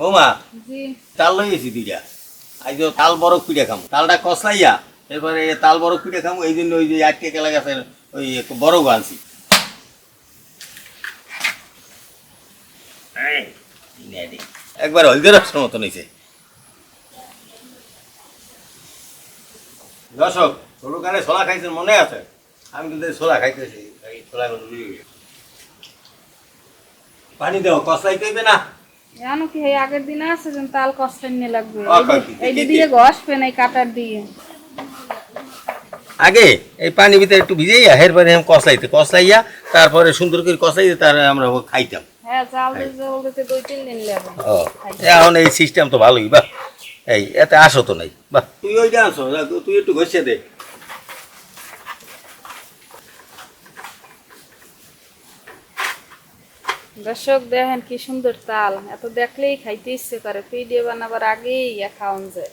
বৌমা তাল লই গেছি দুইটা। আজ তাল বরফ পিঠা খামো। তালটা কষলাইয়া এরপরে তাল বরফ পিঠা খামো এই জন্য ওই যে আটকে কেলা গাছের ওই বরফ আনছি। একবার হলদের রসের মতন হয়েছে দর্শক ছোট কানে ছোলা খাইছেন মনে আছে? আমি কিন্তু ছোলা খাইতেছি ছোলা গেছে। পানি দেও কষলাই কইবে না। জানো কি এই আগের দিন আছে যেন তাল কষ্ট নিয়ে লাগবে। এই দিয়ে ঘষবে না এই কাটার দিয়ে। আগে এই পানি ভিতরে একটু ভিজাইয়া এরপরে আমি কষলাইতে কষলাইয়া তারপরে সুন্দর করে কষলাইতে তার আমরা খাইতাম। হ্যাঁ এখন এই সিস্টেম তো ভালোই বাহ। এই এতে আসো তো নাই বাহ। তুই ওই জানছো তুই একটু ঘষে দে। দর্শক, দেখেন কি সুন্দর তাল। এত দেখলেই খাইতে ইচ্ছে করে। পিডিয়ে বানাবার আগেই খাওয়ান যায়।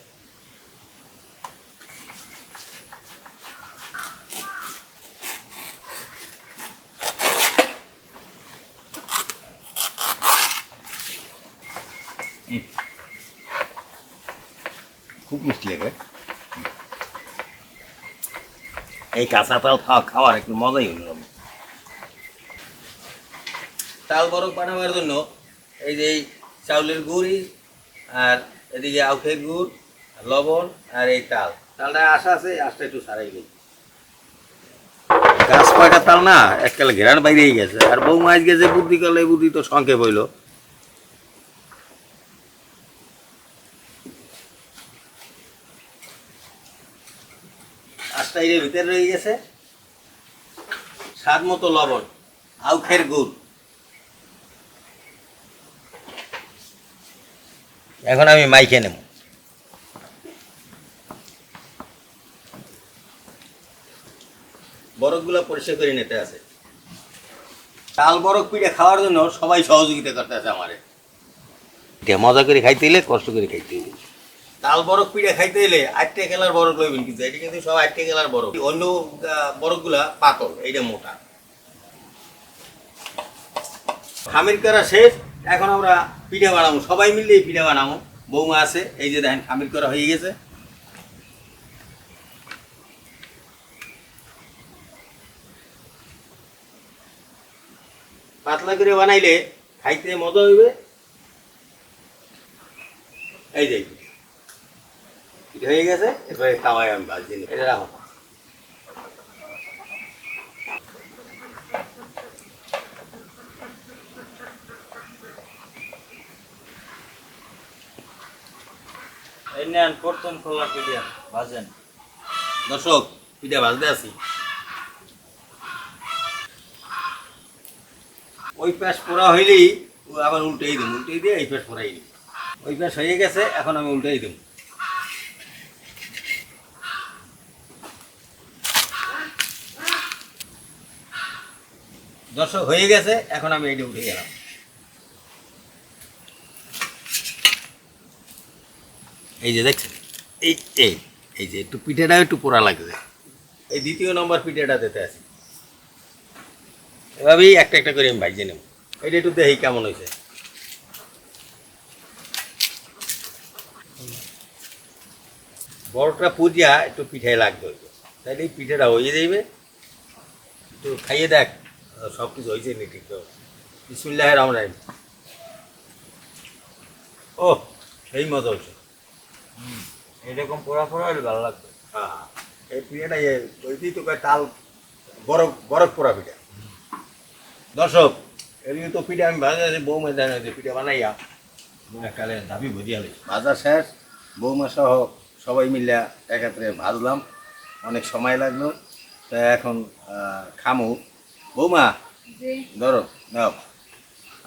খুব মিষ্টি লাগে। এই কাঁচা তাল খাওয়া খাওয়ার একটু মজাই অন্যরকম। তাল বরফ বানাবার জন্য এই যে এই চাউলের গুড়ি আর এদিকে আউখের গুড়, লবণ আর এই তাল। তালটা আশা আছে আশটা একটু সারাই গেল গাছ পাকা তাল না, এককালে ঘেরান বাইরেই গেছে। আর বউ মাছ গেছে বুদ্ধি করলে বুদ্ধি তো সংক্ষেপ হইল। আশটা ভিতরে রয়ে গেছে। স্বাদ মতো লবণ, আউখের গুড়। এখন আমি মাইকে নেব। বরফগুলো পরিষ্কার করে নিতে আছে। তাল বরফ পিঠে খাওয়ার জন্য সবাই সহযোগিতা করতে আছে আমারে। মজা করে খাইতে হলে কষ্ট করে খাইতে হলে তাল বরফ পিঠে খাইতে হলে আটটে খেলার বরফ লইবেন কিন্তু এটা কিন্তু সব আটটে খেলার বরফ। অন্য বরফগুলা পাতল এইটা মোটা। খামির করা শেষ এখন আমরা পিঠা বানাবো। সবাই মিলে এই পিঠা বানাবো। বৌমা আছে, এই যে দেখেন, খামির করা হয়ে গেছে। পাতলা করে বানাইলে খাইতে মজা হইবে। এই যে হয়ে গেছে, এরপরে খাওয়াই আমি ভাজি এটা রাখো। পিডিয়া দর্শক পিঠা ভাজতে আছি। ওই পাশ পোড়া হইলেই আবার উল্টেই দেবো উল্টেই দিয়ে এই পাশ পোড়াই দিই ওই পাশ হয়ে গেছে, এখন আমি উল্টেই দেবো দর্শক, হয়ে গেছে, এখন আমি এইটা উঠে গেলাম এই যে দেখছেন? এই এই এই যে একটু পিঠেটা একটু পোড়া লাগছে। এই দ্বিতীয় নম্বর পিঠেটা দিতে আছে এভাবেই একটা একটা করে আমি ভাইজে নেব। এটা একটু দেখি কেমন হয়েছে। বড়টা পুজিয়া একটু পিঠায় লাগবে তাইলে এই পিঠেটা হয়ে যাইবে একটু খাইয়ে দেখ, সব কিছু হয়েছে নি ঠিক বিসমুল্লাহ রহমান রাহিম। ও সেই মজা হচ্ছে এরকম পোড়া পোড়া হলে ভালো লাগবে। হ্যাঁ, এই পিঠাটা ওইটি তো তাল বরফ বরফ পোড়া পিঠা। দর্শক এদিকে তো পিঠা আমি ভাজা আছে বৌমা যে পিঠা বানাইয়া। কালে দাবি ভজিয়ালি ভাজা শেষ বৌমা সহ সবাই মিলে একাত্রে ভাজলাম। অনেক সময় লাগল তা এখন খামু। বৌমা ধরো নাও।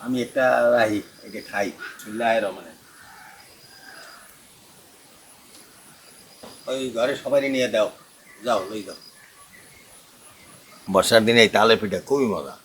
আমি একটা রাহি এটা খাই। চুল্লাহ রমানে ওই ঘরে সবাই নিয়ে দাও, যাও লই দাও। বর্ষার দিনে এই তালে পিঠা খুবই মজা।